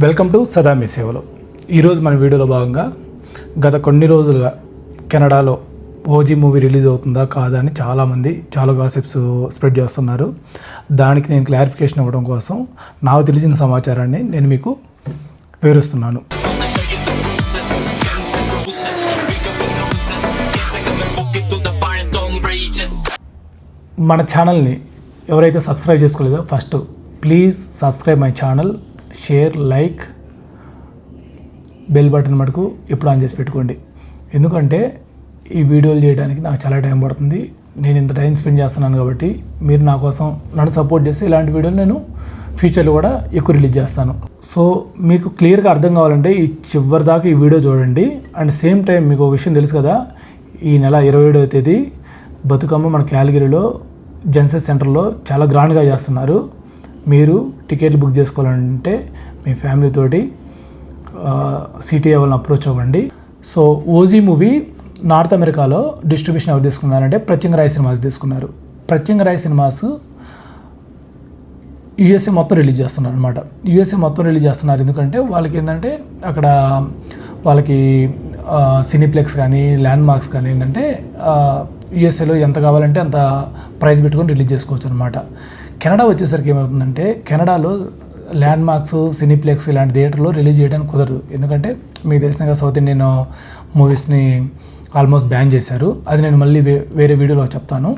Welcome to సదా మీ సేవలో. ఈరోజు మన వీడియోలో భాగంగా గత కొన్ని రోజులుగా కెనడాలో ఓజీ మూవీ రిలీజ్ అవుతుందా కాదా అని చాలామంది చాలా గాసిప్స్ స్ప్రెడ్ చేస్తున్నారు. దానికి నేను క్లారిఫికేషన్ ఇవ్వడం కోసం నాకు తెలిసిన సమాచారాన్ని నేను మీకు వివరిస్తున్నాను. మన ఛానల్ని ఎవరైతే subscribe చేసుకోలేదో first please subscribe my channel. Share like bell button మటుకు ఎప్పుడు ఆన్ చేసి పెట్టుకోండి. ఎందుకంటే ఈ వీడియోలు చేయడానికి నాకు చాలా టైం పడుతుంది. నేను ఇంత టైం స్పెండ్ చేస్తున్నాను కాబట్టి మీరు నా కోసం నన్ను సపోర్ట్ చేస్తే ఇలాంటి వీడియోలు నేను ఫ్యూచర్లో కూడా ఎక్కువ రిలీజ్ చేస్తాను. సో మీకు క్లియర్గా అర్థం కావాలంటే ఈ చివరి దాకా ఈ వీడియో చూడండి. అండ్ సేమ్ టైం మీకు ఒక విషయం తెలుసు కదా ఈ నెల ఇరవై ఏడవ తేదీ బతుకమ్మ మన క్యాలగిరిలో జెన్సెస్ సెంటర్లో చాలా గ్రాండ్గా చేస్తున్నారు. మీరు టికెట్లు బుక్ చేసుకోవాలంటే మీ ఫ్యామిలీతోటి సిటీఏ వాళ్ళని అప్రోచ్ అవ్వండి. సో ఓజీ మూవీ నార్త్ అమెరికాలో డిస్ట్రిబ్యూషన్ ఎవరు తీసుకున్నారంటే ప్రత్యంగరాయ్ సినిమాస్ తీసుకున్నారు. ప్రత్యంగరాయ్ సినిమాస్ యుఎస్ఏ మొత్తం రిలీజ్ చేస్తున్నారు అనమాట యుఎస్ఏ మొత్తం రిలీజ్ చేస్తున్నారు. ఎందుకంటే వాళ్ళకి ఏంటంటే అక్కడ వాళ్ళకి సినీప్లెక్స్ కానీ ల్యాండ్ మార్క్స్ కానీ ఏంటంటే యుఎస్ఏలో ఎంత కావాలంటే అంత ప్రైస్ పెట్టుకొని రిలీజ్ చేసుకోవచ్చు అనమాట కెనడా వచ్చేసరికి ఏమవుతుందంటే కెనడాలో ల్యాండ్ మార్క్స్ సినీప్లెక్స్ ఇలాంటి థియేటర్లో రిలీజ్ చేయడానికి కుదరదు. ఎందుకంటే మీకు తెలిసిన కదా సౌత్ ఇండియన్ మూవీస్ని ఆల్మోస్ట్ బ్యాన్ చేశారు. అది నేను మళ్ళీ వే వేరే వీడియోలో చెప్తాను.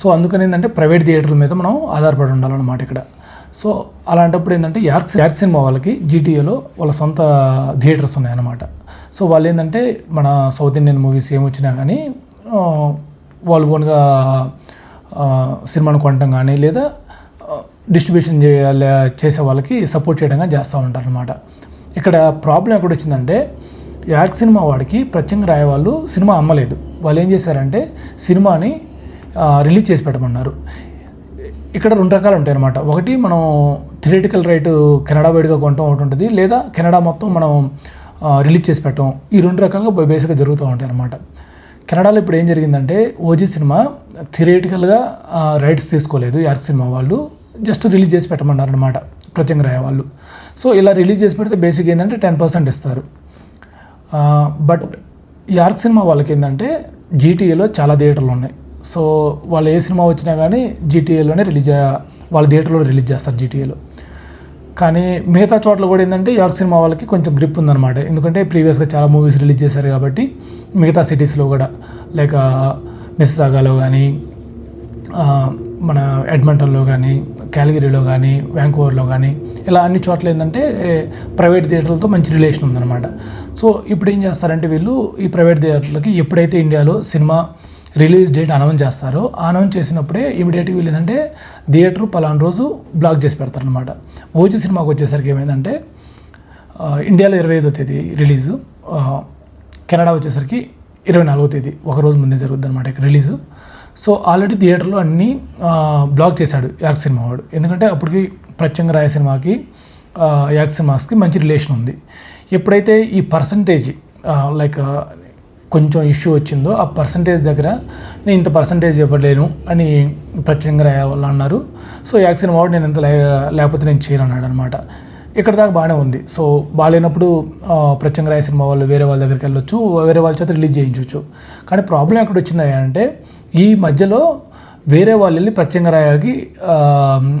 సో అందుకని ఏంటంటే ప్రైవేట్ థియేటర్ల మీద మనం ఆధారపడి ఉండాలన్నమాట ఇక్కడ. సో అలాంటప్పుడు ఏంటంటే యార్క్ యార్క్ సినిమా వాళ్ళకి జీటీఏలో వాళ్ళ సొంత థియేటర్స్ ఉన్నాయన్నమాట. సో వాళ్ళు ఏంటంటే మన సౌత్ ఇండియన్ మూవీస్ ఏమి వచ్చినా కానీ వాళ్ళు ఓన్గా సినిమాను కొనటం కానీ లేదా డిస్ట్రిబ్యూషన్ చేయాలి చేసే వాళ్ళకి సపోర్ట్ చేయడంగా చేస్తూ ఉంటారు అనమాట ఇక్కడ ప్రాబ్లం ఎక్కడ వచ్చిందంటే యాక్ సినిమా వాడికి ప్రత్యంగ రాయవాళ్ళు సినిమా అమ్మలేదు. వాళ్ళు ఏం చేశారంటే సినిమాని రిలీజ్ చేసి పెట్టమన్నారు. ఇక్కడ రెండు రకాలు ఉంటాయి అనమాట ఒకటి మనం థియేటికల్ రైట్ కెనడా వైడ్గా కొనటం ఒకటి ఉంటుంది లేదా కెనడా మొత్తం మనం రిలీజ్ చేసి పెట్టడం ఈ రెండు రకాలుగా బేసిక్గా జరుగుతూ ఉంటాయి అనమాట కెనడాలో ఇప్పుడు ఏం జరిగిందంటే ఓజీ సినిమా థియేటికల్గా రైట్స్ తీసుకోలేదు యాక్ సినిమా వాళ్ళు. జస్ట్ రిలీజ్ చేసి పెట్టమన్నారు అనమాట ప్రత్యంగరాయ వాళ్ళు సో ఇలా రిలీజ్ చేసి పెడితే బేసిక్ ఏంటంటే టెన్ పర్సెంట్ ఇస్తారు. బట్ యార్క్ సినిమా వాళ్ళకి ఏంటంటే జీటీఏలో చాలా థియేటర్లు ఉన్నాయి. సో వాళ్ళు ఏ సినిమా వచ్చినా కానీ జీటీఏలోనే రిలీజ్ వాళ్ళ థియేటర్లో రిలీజ్ చేస్తారు జీటీఏలో కానీ మిగతా చోట్ల కూడా ఏంటంటే యార్క్ సినిమా వాళ్ళకి కొంచెం గ్రిప్ ఉందన్నమాట. ఎందుకంటే ప్రీవియస్గా చాలా మూవీస్ రిలీజ్ చేశారు కాబట్టి మిగతా సిటీస్లో కూడా. లైక్ మిస్సాగాలో కానీ మన ఎడ్మంటన్లో కానీ క్యాలగిరీలో కానీ వ్యాంకోవర్లో కానీ ఇలా అన్ని చోట్ల ఏంటంటే ప్రైవేట్ థియేటర్లతో మంచి రిలేషన్ ఉందన్నమాట. సో ఇప్పుడు ఏం చేస్తారంటే వీళ్ళు ఈ ప్రైవేట్ థియేటర్లకి ఎప్పుడైతే ఇండియాలో సినిమా రిలీజ్ డేట్ అనౌన్స్ చేస్తారో అనౌన్స్ చేసినప్పుడే ఇమీడియట్గా వీళ్ళు ఏంటంటే థియేటర్ పలానా రోజు బ్లాక్ చేసి పెడతారనమాట ఓజీ సినిమాకి వచ్చేసరికి ఏమైందంటే ఇండియాలో ఇరవై ఐదో తేదీ రిలీజు కెనడా వచ్చేసరికి ఇరవై నాలుగో తేదీ ఒక రోజు ముందే జరుగుద్ది అనమాట ఇక్కడ రిలీజు. సో ఆల్రెడీ థియేటర్లో అన్నీ బ్లాక్ చేశాడు యాక్ సినిమా వాడు. ఎందుకంటే అప్పటికి ప్రత్యంగ రాయ సినిమాకి యాక్ సినిమాస్కి మంచి రిలేషన్ ఉంది. ఎప్పుడైతే ఈ పర్సంటేజ్ లైక్ కొంచెం ఇష్యూ వచ్చిందో ఆ పర్సంటేజ్ దగ్గర నేను ఇంత పర్సంటేజ్ ఇవ్వలేను అని ప్రత్యంగ రాయ వాళ్ళు అన్నారు. సో యాక్ సినిమా వాడు నేను ఇంత లేకపోతే నేను చేయను అన్నాడు అనమాట ఇక్కడ దాకా బాగానే ఉంది. సో బాగాలేనప్పుడు ప్రత్యంగా ప్రత్యంగ రాయ సినిమా వాళ్ళు వేరే వాళ్ళ దగ్గరికి వెళ్ళొచ్చు వేరే వాళ్ళ చేత రిలీజ్ చేయించవచ్చు కానీ ప్రాబ్లం ఎక్కడ వచ్చింది అంటే ఈ మధ్యలో వేరే వాళ్ళు వెళ్ళి ప్రత్యంగరాయకి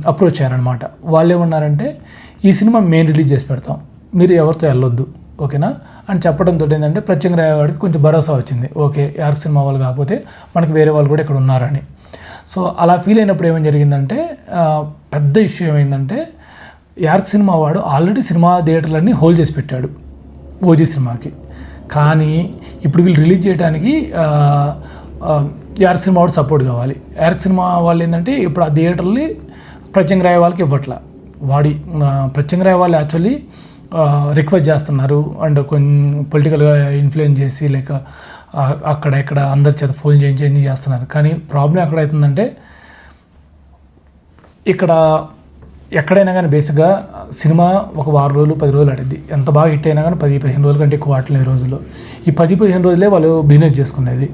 అప్రోచ్ అయ్యారనమాట వాళ్ళు ఏమన్నారంటే ఈ సినిమా మెయిన్ రిలీజ్ చేసి పెడతాం. మీరు ఎవరితో వెళ్ళొద్దు ఓకేనా? అని చెప్పడంతో ఏంటంటే ప్రత్యంగరాయ వాడికి కొంచెం భరోసా వచ్చింది. ఓకే యార్క్ సినిమా వాళ్ళు కాకపోతే మనకి వేరే వాళ్ళు కూడా ఇక్కడ ఉన్నారని. సో అలా ఫీల్ అయినప్పుడు ఏమేం జరిగిందంటే పెద్ద ఇష్యూ ఏమైందంటే యార్క్ సినిమా వాడు ఆల్రెడీ సినిమా థియేటర్లన్నీ హోల్డ్ చేసి పెట్టాడు ఓజీ సినిమాకి. కానీ ఇప్పుడు వీళ్ళు రిలీజ్ చేయడానికి యార్క్ సినిమా వాడు సపోర్ట్ కావాలి. యార్క్ సినిమా వాళ్ళు ఏంటంటే ఇప్పుడు ఆ థియేటర్ని ప్రత్యంగ రాయ వాళ్ళకి ఇవ్వట్ల. వాడి ప్రత్యంగరాయ ప్రత్యంగ రాయ వాళ్ళు యాక్చువల్లీ రిక్వెస్ట్ చేస్తున్నారు. అండ్ కొన్ని పొలిటికల్గా ఇన్ఫ్లుయెన్స్ చేసి లైక్ అక్కడ ఇక్కడ అందరి చేత ఫోన్ చేయించి అన్నీ చేస్తున్నారు. కానీ ప్రాబ్లం ఎక్కడ అవుతుందంటే ఇక్కడ ఎక్కడైనా కానీ బేసిక్గా సినిమా ఒక వారం రోజులు పది రోజులు ఆడిద్ది. ఎంత బాగా హిట్ అయినా కానీ పది పదిహేను రోజుల కంటే ఎక్కువ ఆటలేదు ఈ రోజుల్లో. ఈ పది పదిహేను రోజులే వాళ్ళు బిజినెస్ చేసుకునేది.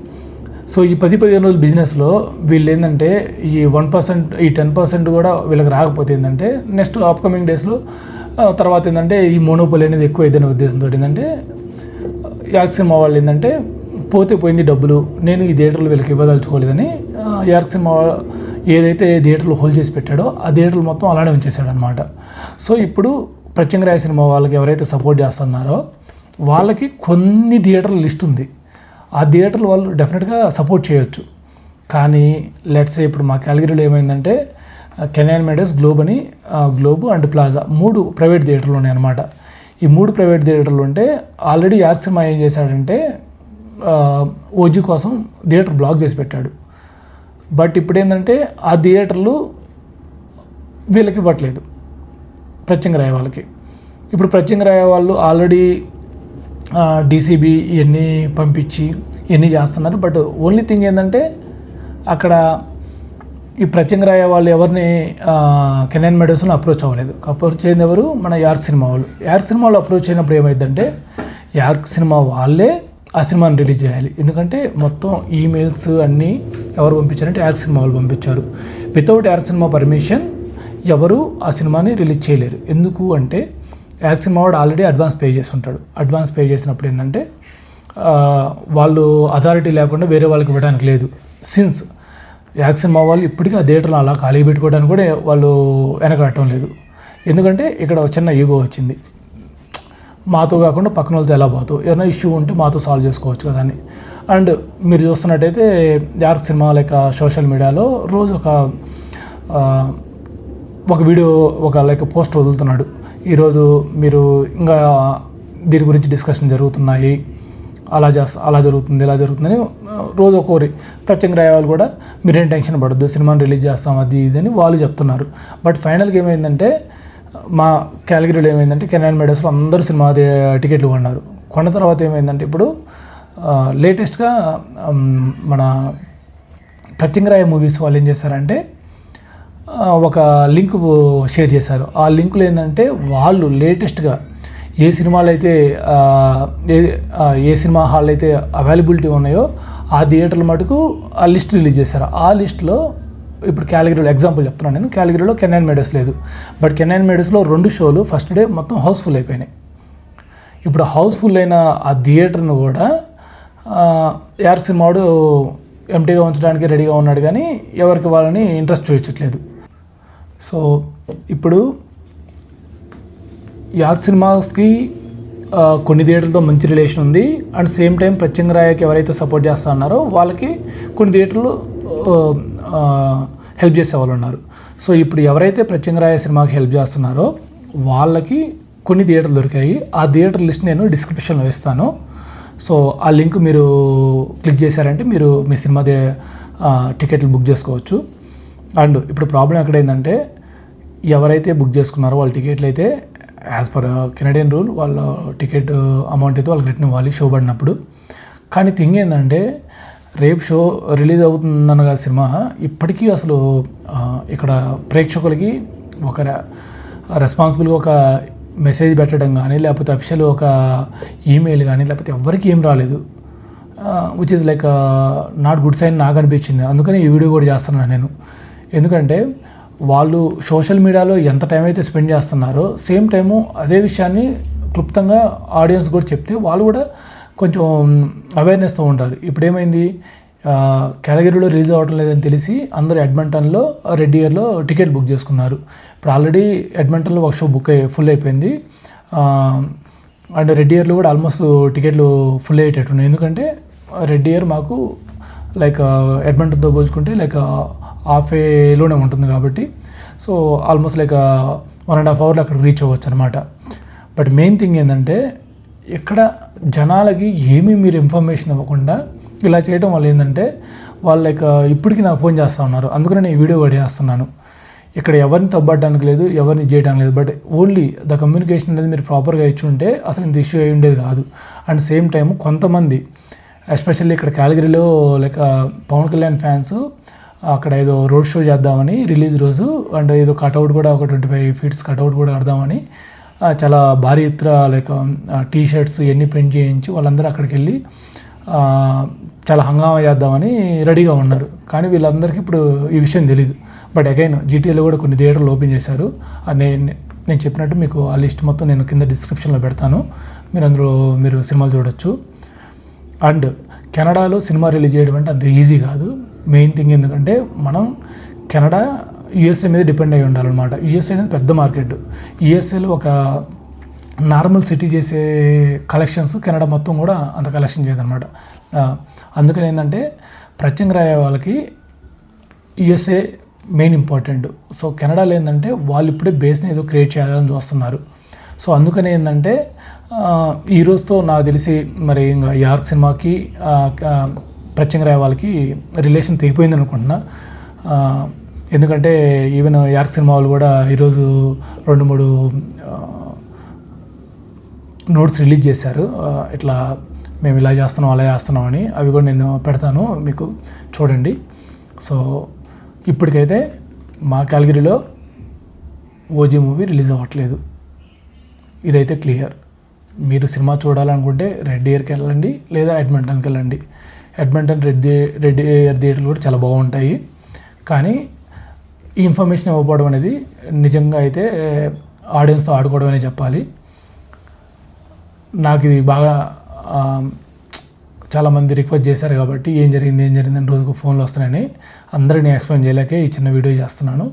సో ఈ పది పదిహేను రోజుల బిజినెస్లో వీళ్ళు ఏంటంటే ఈ వన్ పర్సెంట్ ఈ టెన్ పర్సెంట్ కూడా వీళ్ళకి రాకపోతే ఏంటంటే నెక్స్ట్ అప్కమింగ్ డేస్లో తర్వాత ఏంటంటే ఈ మోనోపోలి అనేది ఎక్కువ ఏదైనా ఉద్దేశంతో ఏంటంటే యాక్సిమా వాళ్ళు ఏంటంటే పోతే పోయింది డబ్బులు నేను ఈ థియేటర్లు వీళ్ళకి ఇవ్వదలుచుకోలేదని యాక్సిమా ఏదైతే థియేటర్లు హోల్డ్ చేసి పెట్టాడో ఆ థియేటర్లు మొత్తం అలానే ఉంచేశాడనమాట సో ఇప్పుడు ప్రత్యంగరాయ సినిమా వాళ్ళకి ఎవరైతే సపోర్ట్ చేస్తున్నారో వాళ్ళకి కొన్ని థియేటర్ల లిస్ట్ ఉంది. ఆ థియేటర్లు వాళ్ళు డెఫినెట్గా సపోర్ట్ చేయొచ్చు. కానీ లెట్స్ ఇప్పుడు మా క్యాలగిరీలో ఏమైందంటే కెనాన్ మెడస్ గ్లోబ్ అని గ్లోబ్ అండ్ ప్లాజా మూడు ప్రైవేట్ థియేటర్లు ఉన్నాయి అనమాట ఈ మూడు ప్రైవేట్ థియేటర్లు ఉంటే ఆల్రెడీ యాక్సిమా ఏం చేశాడంటే ఓజీ కోసం థియేటర్ బ్లాక్ చేసి పెట్టాడు. బట్ ఇప్పుడు ఏంటంటే ఆ థియేటర్లు వీళ్ళకి ఇవ్వట్లేదు. ప్రత్యంగరాయ వాళ్ళకి ఇప్పుడు ప్రత్యంగరాయ వాళ్ళు ఆల్రెడీ డీసీబీ ఇవన్నీ పంపించి ఇవన్నీ చేస్తున్నారు. బట్ ఓన్లీ థింగ్ ఏంటంటే అక్కడ ఈ ప్రత్యంగరాయ వాళ్ళు ఎవరిని కెనాన్ మెడోస్ని అప్రోచ్ అవ్వలేదు. అప్రోచ్ అయింది ఎవరు? మన యార్క్ సినిమా వాళ్ళు. యార్క్ సినిమా వాళ్ళు అప్రోచ్ అయినప్పుడు ఏమైందంటే యార్క్ సినిమా వాళ్ళే ఆ సినిమాని రిలీజ్ చేయాలి. ఎందుకంటే మొత్తం ఈమెయిల్స్ అన్నీ ఎవరు పంపించారంటే యార్క్ సినిమా వాళ్ళు పంపించారు. వితౌట్ యార్క్ సినిమా పర్మిషన్ ఎవరు ఆ సినిమాని రిలీజ్ చేయలేరు. ఎందుకు అంటే యాక్సిన్ సినిమా ఆల్రెడీ అడ్వాన్స్ పే చేసి ఉంటాడు అడ్వాన్స్ పే చేసినప్పుడు ఏంటంటే వాళ్ళు అథారిటీ లేకుండా వేరే వాళ్ళకి ఇవ్వడానికి లేదు. సిన్స్ యాక్సిన్ మా వాళ్ళు ఇప్పటికీ ఆ థియేటర్లో అలా ఖాళీ పెట్టుకోవడానికి కూడా వాళ్ళు వెనకడటం లేదు. ఎందుకంటే ఇక్కడ ఒక చిన్న ఈగో వచ్చింది. మాతో కాకుండా పక్కన వాళ్ళతో ఎలా పోతావు? ఏదైనా ఇష్యూ ఉంటే మాతో సాల్వ్ చేసుకోవచ్చు కదా అని. అండ్ మీరు చూస్తున్నట్టయితే యార్క్ సినిమా లైక్ సోషల్ మీడియాలో రోజు ఒక ఒక వీడియో ఒక లైక్ పోస్ట్ వదులుతున్నాడు. ఈరోజు మీరు ఇంకా దీని గురించి డిస్కషన్ జరుగుతున్నాయి. అలా చేస్తా అలా జరుగుతుంది ఇలా జరుగుతుందని రోజు ఒక్కోరి ప్రత్యంగరాయ వాళ్ళు కూడా మీరేం టెన్షన్ పడద్దు సినిమాని రిలీజ్ చేస్తాం అది ఇది అని వాళ్ళు చెప్తున్నారు. బట్ ఫైనల్గా ఏమైందంటే మా కేటగిరీలో ఏమైందంటే కెనాన్ మేడస్లో అందరూ సినిమా టికెట్లు కొన్నారు. కొన్న తర్వాత ఏమైందంటే ఇప్పుడు లేటెస్ట్గా మన ప్రత్యంగరాయ మూవీస్ వాళ్ళు ఏం చేశారంటే ఒక లింక్ షేర్ చేశారు. ఆ లింకులు ఏంటంటే వాళ్ళు లేటెస్ట్గా ఏ సినిమాలు అయితే ఏ ఏ సినిమా హాల్ అయితే అవైలబిలిటీ ఉన్నాయో ఆ థియేటర్ల మటుకు ఆ లిస్ట్ రిలీజ్ చేశారు. ఆ లిస్ట్లో ఇప్పుడు క్యాలగిరీలో ఎగ్జాంపుల్ చెప్తున్నాను నేను. క్యాలగిరీలో కెనాన్ మేడస్ లేదు. బట్ కెనైన్ మేడస్లో రెండు షోలు ఫస్ట్ డే మొత్తం హౌస్ఫుల్ అయిపోయినాయి. ఇప్పుడు హౌస్ఫుల్ అయిన ఆ థియేటర్ను కూడా యార్ సినిమాడు ఎంటీగా ఉంచడానికి రెడీగా ఉన్నాడు కానీ ఎవరికి వాళ్ళని ఇంట్రెస్ట్ చూపించట్లేదు. సో ఇప్పుడు యార్ సినిమాస్కి కొన్ని థియేటర్లతో మంచి రిలేషన్ ఉంది. అండ్ సేమ్ టైం ప్రత్యంగరాయకి ఎవరైతే సపోర్ట్ చేస్తున్నారో వాళ్ళకి కొన్ని థియేటర్లు హెల్ప్ చేసే వాళ్ళు ఉన్నారు. సో ఇప్పుడు ఎవరైతే ప్రత్యంగరాయ సినిమాకి హెల్ప్ చేస్తున్నారో వాళ్ళకి కొన్ని థియేటర్లు దొరికాయి. ఆ థియేటర్ లిస్ట్ నేను డిస్క్రిప్షన్లో ఇస్తాను సో ఆ లింక్ మీరు క్లిక్ చేశారంటే మీరు మీ సినిమా టికెట్లు బుక్ చేసుకోవచ్చు. అండ్ ఇప్పుడు ప్రాబ్లం ఎక్కడైందంటే ఎవరైతే బుక్ చేసుకున్నారో వాళ్ళ టికెట్లు అయితే యాజ్ పర్ కెనడియన్ రూల్ వాళ్ళ టికెట్ అమౌంట్ uh, అయితే వాళ్ళకి రిటర్న్ ఇవ్వాలి షో పడినప్పుడు. కానీ థింగ్ ఏంటంటే రేపు షో రిలీజ్ అవుతుందనగా సినిమా ఇప్పటికీ అసలు uh, ఇక్కడ ప్రేక్షకులకి ఒక రెస్పాన్సిబుల్గా ఒక మెసేజ్ పెట్టడం కానీ లేకపోతే అఫిషియల్ ఒక ఈమెయిల్ కానీ లేకపోతే ఎవరికి ఏం రాలేదు. Which is like not good sign నాకు అనిపించింది. అందుకని ఈ వీడియో కూడా చేస్తున్నాను నేను. ఎందుకంటే వాళ్ళు సోషల్ మీడియాలో ఎంత టైం అయితే స్పెండ్ చేస్తున్నారో సేమ్ టైము అదే విషయాన్ని క్లుప్తంగా ఆడియన్స్ కూడా చెప్తే వాళ్ళు కూడా కొంచెం అవేర్నెస్తో ఉంటారు. ఇప్పుడు ఏమైంది? కేటగిరీలో రిలీజ్ అవ్వటం లేదని తెలిసి అందరూ ఎడ్మంటన్లో రెడ్ ఇయర్లో టికెట్ బుక్ చేసుకున్నారు. ఇప్పుడు ఆల్రెడీ ఎడ్మంటన్లో ఒక షో బుక్ అయ్యి ఫుల్ అయిపోయింది. అండ్ రెడ్ ఇయర్లో కూడా ఆల్మోస్ట్ టికెట్లు ఫుల్ అయ్యేటట్టున్నాయి ఎందుకంటే రెడ్ ఇయర్ మాకు లైక్ ఎడ్మంటన్తో పోల్చుకుంటే లైక్ హాఫ్ ఏలోనే ఉంటుంది కాబట్టి. So almost like one and half అవర్లో అక్కడ రీచ్ అవ్వచ్చు అనమాట బట్ మెయిన్ థింగ్ ఏంటంటే ఇక్కడ జనాలకి ఏమీ మీరు ఇన్ఫర్మేషన్ ఇవ్వకుండా ఇలా చేయడం వల్ల ఏంటంటే వాళ్ళు లైక్ uh, ఇప్పటికీ నాకు ఫోన్ చేస్తూ ఉన్నారు. అందుకనే నేను ఈ వీడియో పడేస్తున్నాను ఇక్కడ ఎవరిని తప్పడానికి లేదు ఎవరిని చేయడానికి లేదు. బట్ ఓన్లీ ద కమ్యూనికేషన్ అనేది మీరు ప్రాపర్గా ఇచ్చి ఉంటే అసలు ఇంత ఇష్యూ అయి ఉండేది కాదు. అండ్ సేమ్ టైం కొంతమంది ఎస్పెషల్లీ ఇక్కడ క్యాలగిరిలో లైక్ పవన్ కళ్యాణ్ ఫ్యాన్స్ అక్కడ ఏదో రోడ్ షో చేద్దామని రిలీజ్ రోజు అండ్ ఏదో కట్అవుట్ కూడా ఒక ట్వంటీ ఫైవ్ ఫీట్స్ కట్అవుట్ కూడా కడదామని చాలా భారీ ఎత్తున లైక్ టీ షర్ట్స్ ఇవన్నీ ప్రింట్ చేయించి వాళ్ళందరూ అక్కడికి వెళ్ళి చాలా హంగామా చేద్దామని రెడీగా ఉన్నారు. కానీ వీళ్ళందరికీ ఇప్పుడు ఈ విషయం తెలియదు బట్ అగైన్ జీటీఏలో కూడా కొన్ని థియేటర్లు ఓపెన్ చేశారు. నేను నేను చెప్పినట్టు మీకు ఆ లిస్ట్ మొత్తం నేను కింద డిస్క్రిప్షన్లో పెడతాను. మీరు అందులో మీరు సినిమాలు చూడొచ్చు. అండ్ కెనడాలో సినిమా రిలీజ్ చేయడం అంటే అంత ఈజీ కాదు. మెయిన్ థింగ్ ఎందుకంటే మనం కెనడా యుఎస్ఏ మీద డిపెండ్ అయి ఉండాలన్నమాట. యుఎస్ఏ అనేది పెద్ద మార్కెట్ యుఎస్ఏలో ఒక నార్మల్ సిటీ చేసే కలెక్షన్స్ కెనడా మొత్తం కూడా అంత కలెక్షన్ చేయదన్నమాట. అందుకని ఏంటంటే ప్రత్యంగరాయ వాళ్ళకి యుఎస్ఏ మెయిన్ ఇంపార్టెంట్ సో కెనడాలో ఏంటంటే వాళ్ళు ఇప్పుడే బేస్ని ఏదో క్రియేట్ చేయాలని చూస్తున్నారు. సో అందుకని ఏంటంటే ఈరోజుతో ఈ రోజుతో నాకు తెలిసి మరి ఇంకా యార్క్ సినిమాకి ప్రత్యంగరాయ వాళ్ళకి రిలేషన్ తెగిపోయింది అనుకుంటున్నా. ఎందుకంటే ఈవెన్ యార్క్ సినిమా వాళ్ళు కూడా ఈరోజు రెండు మూడు నోట్స్ రిలీజ్ చేశారు. ఇట్లా మేము ఇలా చేస్తున్నాం అలా చేస్తున్నాం అని అవి కూడా నేను పెడతాను మీకు చూడండి. సో ఇప్పటికైతే మా కాలగిరిలో ఓజీ మూవీ రిలీజ్ అవ్వట్లేదు. ఇదైతే క్లియర్ మీరు సినిమా చూడాలనుకుంటే రెడ్ ఇయర్కి వెళ్ళండి లేదా అడ్మింటన్కి వెళ్ళండి. ఎడ్మంటన్ రెడ్ రెడ్ థియేటర్లు కూడా చాలా బాగుంటాయి. కానీ ఈ ఇన్ఫర్మేషన్ ఇవ్వకపోవడం అనేది నిజంగా అయితే ఆడియన్స్తో ఆడుకోవడం అనే చెప్పాలి. నాకు ఇది బాగా చాలామంది రిక్వెస్ట్ చేశారు కాబట్టి ఏం జరిగింది ఏం జరిగింది అని రోజుకు ఫోన్లు వస్తున్నాయని అందరినీ ఎక్స్ప్లెయిన్ చేయలేకే ఈ చిన్న వీడియో చేస్తున్నాను.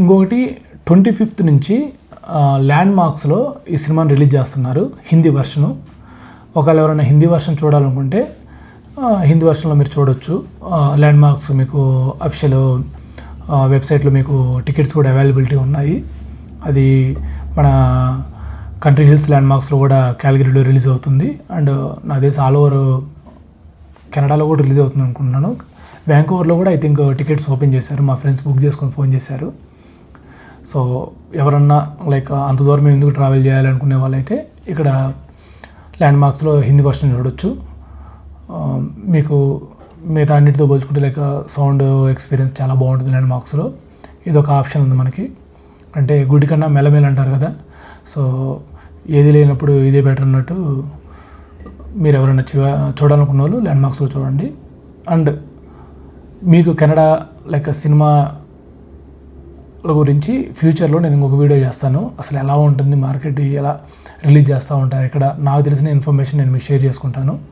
ఇంకొకటి ట్వంటీ ఫిఫ్త్ నుంచి ల్యాండ్ మార్క్స్లో ఈ సినిమాని రిలీజ్ చేస్తున్నారు హిందీ వర్షను ఒకవేళ ఎవరైనా హిందీ వర్షన్ చూడాలనుకుంటే హిందీ వర్షన్లో మీరు చూడొచ్చు. ల్యాండ్ మార్క్స్ మీకు అఫిషియల్ వెబ్సైట్లో మీకు టికెట్స్ కూడా అవైలబిలిటీ ఉన్నాయి. అది మన కంట్రీ హిల్స్ ల్యాండ్ మార్క్స్లో కూడా క్యాలగిరీలో రిలీజ్ అవుతుంది. అండ్ నా దేశ ఆల్ ఓవర్ కెనడాలో కూడా రిలీజ్ అవుతుంది అనుకుంటున్నాను. వ్యాంకోవర్లో కూడా ఐ థింక్ టికెట్స్ ఓపెన్ చేశారు. మా ఫ్రెండ్స్ బుక్ చేసుకొని ఫోన్ చేశారు. సో ఎవరన్నా లైక్ అంత దూరం ఎందుకు ట్రావెల్ చేయాలనుకునే వాళ్ళైతే ఇక్కడ ల్యాండ్ మార్క్స్లో హిందీ వర్షన్ చూడొచ్చు. మీకు మిగతా అన్నిటితో పోల్చుకుంటే లైక్ సౌండ్ ఎక్స్పీరియన్స్ చాలా బాగుంటుంది ల్యాండ్ మార్క్స్లో ఇది ఒక ఆప్షన్ ఉంది మనకి. అంటే గుడి కన్నా మెలమేలు అంటారు కదా. సో ఏది లేనప్పుడు ఇదే బెటర్ అన్నట్టు మీరు ఎవరైనా చూ- చూడాలనుకున్న వాళ్ళు ల్యాండ్ మార్క్స్లో చూడండి. అండ్ మీకు కెనడా లైక్ సినిమా గురించి ఫ్యూచర్లో నేను ఇంకొక వీడియో చేస్తాను. అసలు ఎలా ఉంటుంది మార్కెట్ ఎలా రిలీజ్ చేస్తూ ఉంటారు ఇక్కడ నాకు తెలిసిన ఇన్ఫర్మేషన్ నేను మీకు షేర్ చేసుకుంటాను.